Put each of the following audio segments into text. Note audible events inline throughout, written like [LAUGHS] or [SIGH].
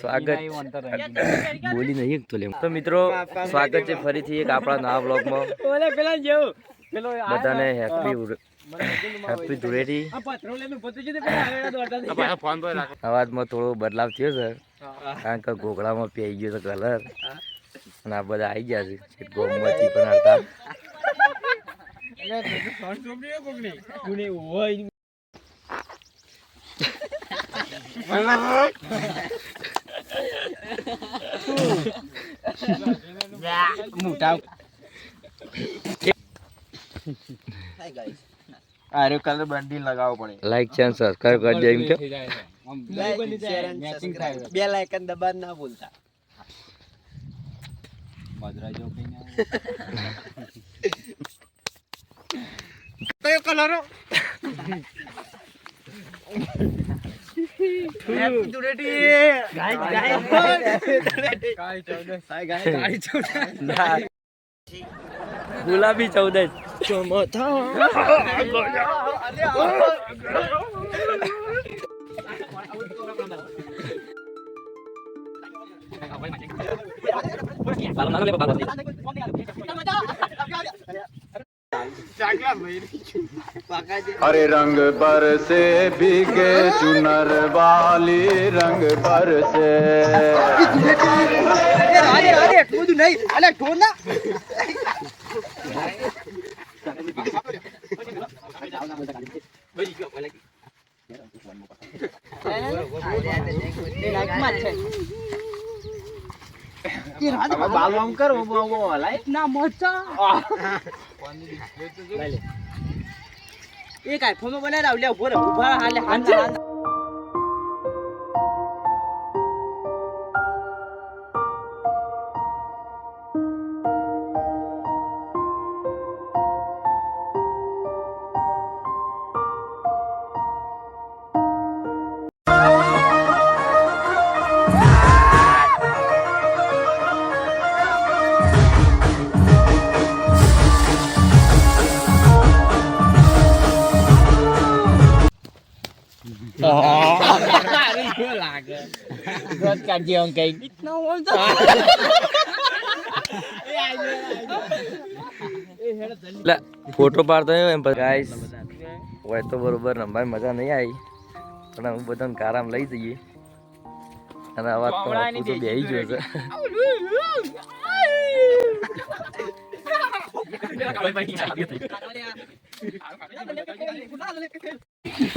સ્વાગત. બોલી નહીં તો લે. તો મિત્રો સ્વાગત છે ફરીથી એક આપણા નવા બ્લોગમાં બધાને હેપી હેપી ધુળેટી. અવાજમાં થોડો બદલાવ થયો છે. કારણ કે ઘોઘડામાં પી ગયો છે કલર અને આ બધા આવી ગયા છે. ગોમમાંથી પણ હતા આરે કલર બંડી લગાવવો પડે લાઈક છે સબસ્ક્રાઈબ કરજો એમ કે. બે લાયકન દબાણ ના બોલતા કયો કલર ગુલાબી ચૌદશ हरे रंग बरसे भीगे चुनर वाली रंग बरसे બધું નહીં અલે ઢોર ના બાલ આમ કરો ના મજા એક આઈફોનમાં બનાવી લાવ લે ઊભો રહે ઊભા હાલે હાલ. લે ફોટો પાડતો એમ ગાઈસ હોય તો બરોબર રમવાની મજા નહીં આવી પણ હું બધાને કારામ લઈ જઈએ અને અવાજ તો આપું તો બેહી ગયો છે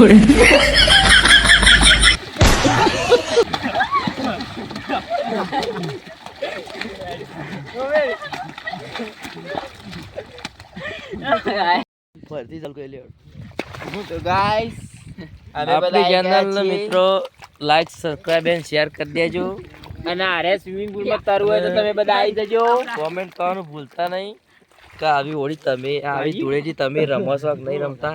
પેન્ટ બધું ફરતી ચાલ કોઈ તો ગાઈસ આપણી ચેનલ મિત્રો લાઈક સબસ્ક્રાઇબ એન્ડ શેર કરી દેજો. અને આરે સ્વિમિંગ પુલમાં તરવું હોય તો તમે બધા આવી જજો. કોમેન્ટ કરવાનું ભૂલતા નહીં. કે આવી હોળી તમે આવી ધૂળેટી તમે રમો છો કે નહીં રમતા.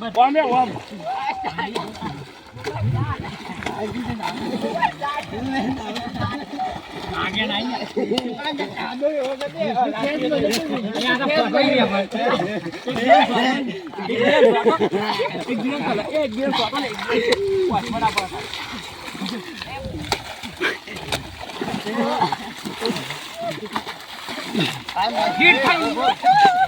ઓમે ઓમ આગે નહીં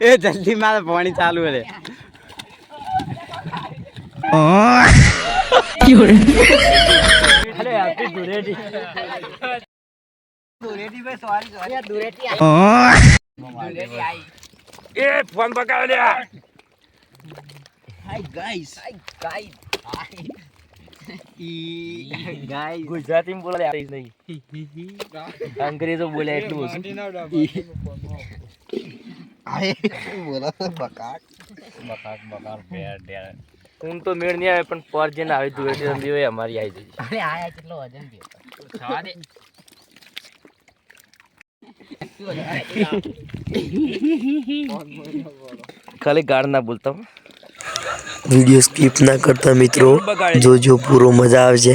એ જલ્દી મારે પાણી ચાલુ રે. એ ફોન પકાવ લ્યા. ગુજરાતી માં બોલે નહીં. અંગ્રેજો બોલે એટલું ઓછું. [LAUGHS] હું તો મેળ નહીં આવે પણ પર જેને આવી હોય અમારી આવી ખાલી ગાળ ના બોલતા હો. વીડિયો સ્કીપ ના કરતા મિત્રો જોજો પૂરો મજા આવશે.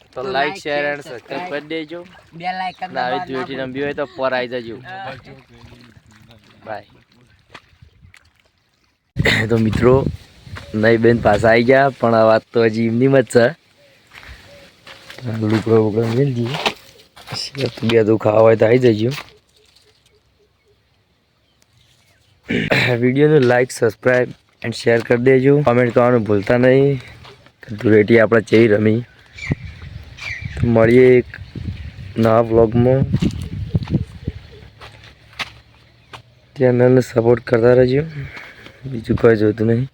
તો લાઈક શેર એન્ડ સબસ્ક્રાઇબ કરી દેજો બે લાઈક અને આવી ધૂળેટી નંબી હોય તો પર આવી જજો. બાય તો મિત્રો નહીં બેન પાસે આવી ગયા પણ આ વાત તો હજી એમની જ છે. લુકડો બુકડો મેળ દઈએ બે તો ખાવા હોય તો આવી જજો. વિડીયોને લાઈક સબસ્ક્રાઈબ એન્ડ શેર કરી દેજો. કોમેન્ટ કરવાનું ભૂલતા નહીં. ધુરેટી ધૂળેટી આપણે ચેવી રમી. મળીએ એક નવા વ્લોગમાં. ચેનલને સપોર્ટ કરતા રહેજો. બીજું કોઈ જોતું નહીં.